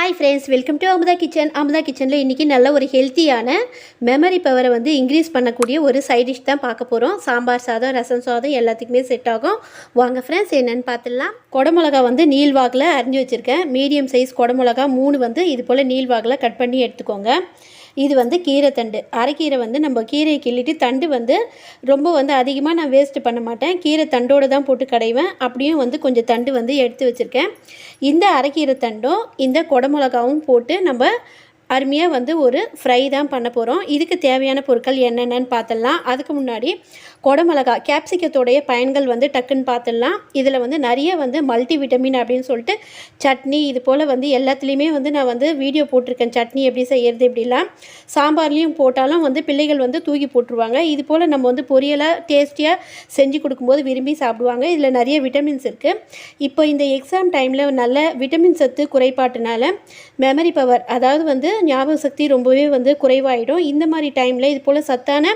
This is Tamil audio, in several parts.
Hi friends welcome to Amutha kitchen Amutha கிச்சனில் இன்றைக்கி நல்ல ஒரு ஹெல்த்தியான மெமரி பவரை வந்து இன்க்ரீஸ் பண்ணக்கூடிய ஒரு சைட் டிஷ் தான் பார்க்க போகிறோம் சாம்பார் சாதம் ரசம் சாதம் எல்லாத்துக்குமே செட் ஆகும். வாங்க ஃப்ரெண்ட்ஸ் என்னென்னு பார்த்துடலாம். குடமிளகா வந்து நீள்வாகில் அரிஞ்சு வச்சுருக்கேன். மீடியம் சைஸ் குடமிளகா மூணு வந்து இது போல் நீள்வாகில் கட் பண்ணி எடுத்துக்கோங்க. இது வந்து கீரை தண்டு. அரைக்கீரை வந்து நம்ம கீரையை கிள்ளிட்டு தண்டு வந்து ரொம்ப வந்து அதிகமாக நான் வேஸ்ட்டு பண்ண மாட்டேன். கீரை தண்டோடு தான் போட்டு கடைவேன். அப்படியும் வந்து கொஞ்சம் தண்டு வந்து எடுத்து வச்சுருக்கேன். இந்த அரைக்கீரை தண்டும் இந்த குடமிளகாவும் போட்டு நம்ம அருமையாக வந்து ஒரு ஃப்ரை தான் பண்ண போகிறோம் இதுக்கு தேவையான பொருட்கள் என்னென்னு பார்த்துடலாம் அதுக்கு முன்னாடி குடமிளகா கேப்சிகத்தோடைய பயன்கள் வந்து டக்குன்னு பார்த்துடலாம் இதில் வந்து நிறைய வந்து மல்டி விட்டமின் அப்படின்னு சொல்லிட்டு சட்னி இது போல் வந்து எல்லாத்துலேயுமே வந்து நான் வந்து வீடியோ போட்டிருக்கேன். சட்னி எப்படி செய்கிறது எப்படிலாம் சாம்பார்லேயும் போட்டாலும் வந்து பிள்ளைகள் வந்து தூக்கி போட்டுருவாங்க. இது போல் நம்ம வந்து பொரியலாக டேஸ்டியாக செஞ்சு கொடுக்கும்போது விரும்பி சாப்பிடுவாங்க. இதில் நிறைய விட்டமின்ஸ் இருக்குது இப்போ இந்த எக்ஸாம் டைமில் நல்ல விட்டமின் சத்து குறைபாட்டுனால மெமரி பவர் அதாவது வந்து ஞாபக சக்தி ரொம்பவே வந்து குறைவாயிடும். இந்த மாதிரி டைமில் இது போல் சத்தான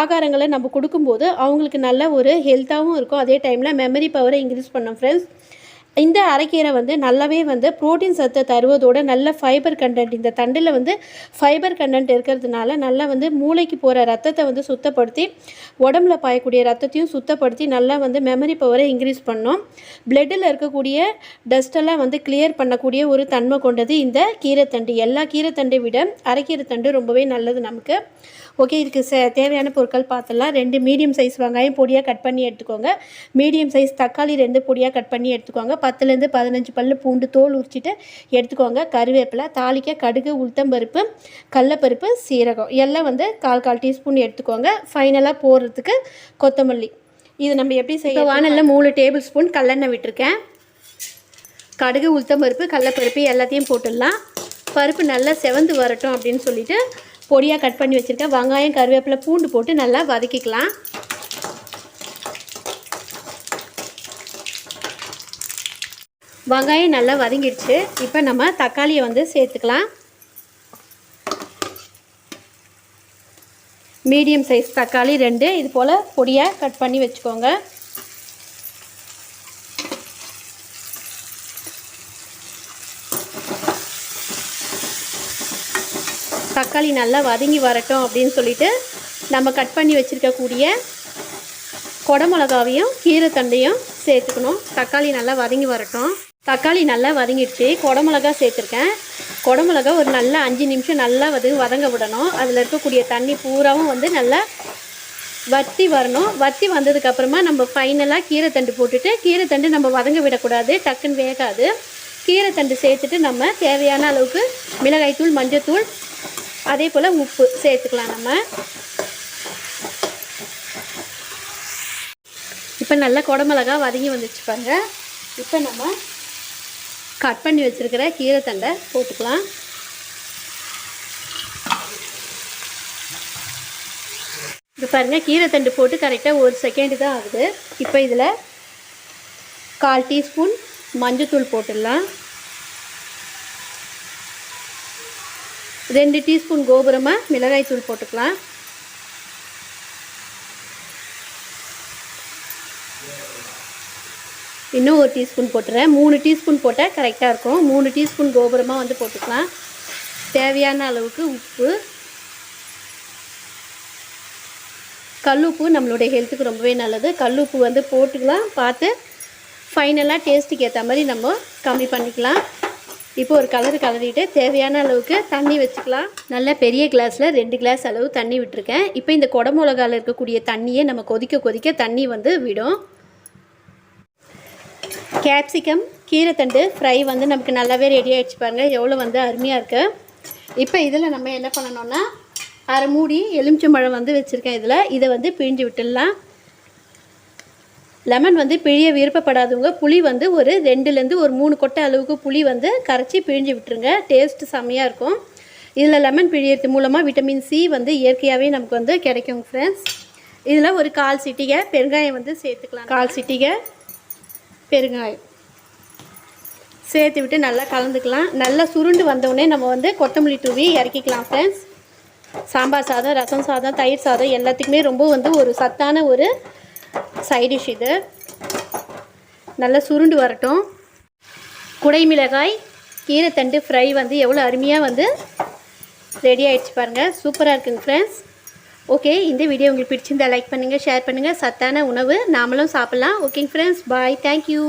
ஆகாரங்களை நம்ம கொடுக்கும்போது அவங்களுக்கு நல்ல ஒரு ஹெல்த்தாகவும் இருக்கும். அதே டைமில் மெமரி பவரை இன்க்ரீஸ் பண்ணோம் ஃப்ரெண்ட்ஸ் இந்த அரைக்கீரை வந்து நல்லாவே வந்து புரோட்டீன் சத்தை தருவதோடு நல்ல ஃபைபர் கண்டென்ட் இந்த தண்டில் வந்து ஃபைபர் கண்டென்ட் இருக்கிறதுனால நல்லா வந்து மூளைக்கு போகிற ரத்தத்தை வந்து சுத்தப்படுத்தி உடம்புல பாயக்கூடிய ரத்தத்தையும் சுத்தப்படுத்தி நல்லா வந்து மெமரி பவரை இன்க்ரீஸ் பண்ணோம். பிளட்டில் இருக்கக்கூடிய டஸ்டெல்லாம் வந்து கிளியர் பண்ணக்கூடிய ஒரு தன்மை கொண்டது இந்த கீரைத்தண்டு. எல்லா கீரைத்தண்டை விட அரைக்கீரை தண்டு ரொம்பவே நல்லது நமக்கு. ஓகே இதுக்கு சே தேவையான பொருட்கள் பார்த்துலாம் ரெண்டு மீடியம் சைஸ் வெங்காயம் பொடியாக கட் பண்ணி எடுத்துக்கோங்க. மீடியம் சைஸ் தக்காளி ரெண்டு பொடியாக கட் பண்ணி எடுத்துக்கோங்க. பத்துலேருந்து பதினஞ்சு பல்லு பூண்டு தோல் உரிச்சிட்டு எடுத்துக்கோங்க. கருவேப்பிலை தாளிக்க கடுகு உளுத்தம்பருப்பு கடலப்பருப்பு சீரகம். எல்லாம் வந்து கால் கால் டீஸ்பூன் எடுத்துக்கோங்க. ஃபைனலாக போடுறதுக்கு கொத்தமல்லி. இது நம்ம எப்படி செய்ய வானலில் மூணு டேபிள் ஸ்பூன் கல்லெண்ணெய் விட்டுருக்கேன். கடுகு உளுத்தம்பருப்பு கடலப்பருப்பு எல்லாத்தையும் போட்டுடலாம். பருப்பு நல்லா செவந்து வரட்டும் அப்படின்னு சொல்லிட்டு பொடியாக கட் பண்ணி வச்சுருக்கேன். வெங்காயம் கருவேப்பிலை பூண்டு போட்டு நல்லா வதக்கிக்கலாம். வெங்காயம் நல்லா வதங்கிடுச்சு. இப்போ நம்ம தக்காளியை வந்து சேர்த்துக்கலாம். மீடியம் சைஸ் தக்காளி ரெண்டு. இது போல் பொடியாக கட் பண்ணி வச்சுக்கோங்க. தக்காளி நல்லா வதங்கி வரட்டும் அப்படின்னு சொல்லிட்டு நம்ம கட் பண்ணி வச்சுருக்கக்கூடிய குடமிளகாவையும் கீரை தண்டையும் சேர்த்துக்கணும். தக்காளி நல்லா வதங்கி வரட்டும். தக்காளி நல்லா வதங்கிடுச்சு. குடமிளகா சேர்த்துருக்கேன். குடமிளகா ஒரு நல்ல அஞ்சு நிமிஷம் நல்லா வந்து வதங்க விடணும். அதில் இருக்கக்கூடிய தண்ணி பூராவும் வந்து நல்லா வத்தி வரணும். வத்தி வந்ததுக்கப்புறமா நம்ம ஃபைனலாக கீரைத்தண்டு போட்டுட்டு கீரைத்தண்டு நம்ம வதங்க விடக்கூடாது. டக்குன்னு வேகாது. கீரைத்தண்டு சேர்த்துட்டு நம்ம தேவையான அளவுக்கு மிளகாய்த்தூள் மஞ்சத்தூள் அதே போல் உப்பு சேர்த்துக்கலாம் நம்ம. இப்போ நல்லா குடமிளகா வதங்கி வந்துச்சு பாருங்கள் இப்போ நம்ம கட் பண்ணி வச்சுருக்கிற கீரை தண்டை போட்டுக்கலாம். இப்போ பாருங்கள் கீரை தண்டு போட்டு கரெக்டாக ஒரு செகண்டு தான் ஆகுது. இப்போ இதில் கால் டீஸ்பூன் மஞ்சத்தூள் போட்டுடலாம். ரெண்டு டீஸ்பூன் கோபுரமாக மிளகாய் தூள் போட்டுக்கலாம். இன்னும் ஒரு டீஸ்பூன் போட்டுறேன். மூணு டீஸ்பூன் போட்டால் கரெக்டாக இருக்கும். மூணு டீஸ்பூன் கோபுரமாக வந்து போட்டுக்கலாம். தேவையான அளவுக்கு உப்பு. கல்லுப்பு நம்மளுடைய ஹெல்த்துக்கு ரொம்பவே நல்லது. கல்லுப்பு வந்து போட்டுக்கலாம். பார்த்து ஃபைனலாக டேஸ்ட்டுக்கு ஏற்ற மாதிரி நம்ம கம்மி பண்ணிக்கலாம். இப்போ ஒரு கலர் கலரிட்டு தேவையான அளவுக்கு தண்ணி வச்சுக்கலாம். நல்ல பெரிய கிளாஸில் ரெண்டு கிளாஸ் அளவு தண்ணி விட்டுருக்கேன். இப்போ இந்த குடமிளகாவில் இருக்கக்கூடிய தண்ணியை நம்ம கொதிக்க கொதிக்க தண்ணி வந்து விடும். கேப்சிகம் கீரைத்தண்டு ஃப்ரை வந்து நமக்கு நல்லாவே ரெடி ஆகிடுச்சு பாருங்கள் எவ்வளோ வந்து அருமையாக இருக்குது இப்போ இதில் நம்ம என்ன பண்ணணும்னா அரை மூடி எலுமிச்சம்பழம் வந்து வச்சுருக்கேன் இதில். இதை வந்து பிழிஞ்சு விட்டுடலாம். லெமன் வந்து பிழிய விருப்பப்படாதவங்க புளி வந்து ஒரு ரெண்டுலேருந்து ஒரு மூணு கொட்டை அளவுக்கு புளி வந்து கரைச்சி பிழிஞ்சு விட்டுருங்க. டேஸ்ட்டு செம்மையாக இருக்கும். இதில் லெமன் பிழியறது மூலமாக விட்டமின் சி வந்து இயற்கையாகவே நமக்கு வந்து கிடைக்கும் ஃப்ரெண்ட்ஸ் இதில் ஒரு கால் சிட்டிகை பெருங்காயம் வந்து சேர்த்துக்கலாம். கால் சிட்டிகை. பெருங்காயம். சேர்த்து விட்டு நல்லா கலந்துக்கலாம். நல்லா சுருண்டு வந்தவுடனே நம்ம வந்து கொத்தமல்லி தூவி இறக்கிக்கலாம் ஃப்ரெண்ட்ஸ் சாம்பார் சாதம் ரசம் சாதம் தயிர் சாதம் எல்லாத்துக்குமே ரொம்ப வந்து ஒரு சத்தான ஒரு சைடிஷ் இது. நல்லா சுருண்டு வரட்டும். குடை மிளகாய் கீரைத்தண்டு ஃப்ரை வந்து எவ்வளோ அருமையாக வந்து ரெடி ஆகிடுச்சு பாருங்கள் சூப்பராக இருக்குங்க ஃப்ரெண்ட்ஸ் ஓகே இந்த வீடியோ உங்களுக்கு பிடிச்சிருந்தா லைக் பண்ணுங்கள் ஷேர் பண்ணுங்கள் சத்தான உணவு நாமளும் சாப்பிட்லாம். ஓகேங்க ஃப்ரெண்ட்ஸ் பாய் தேங்க்யூ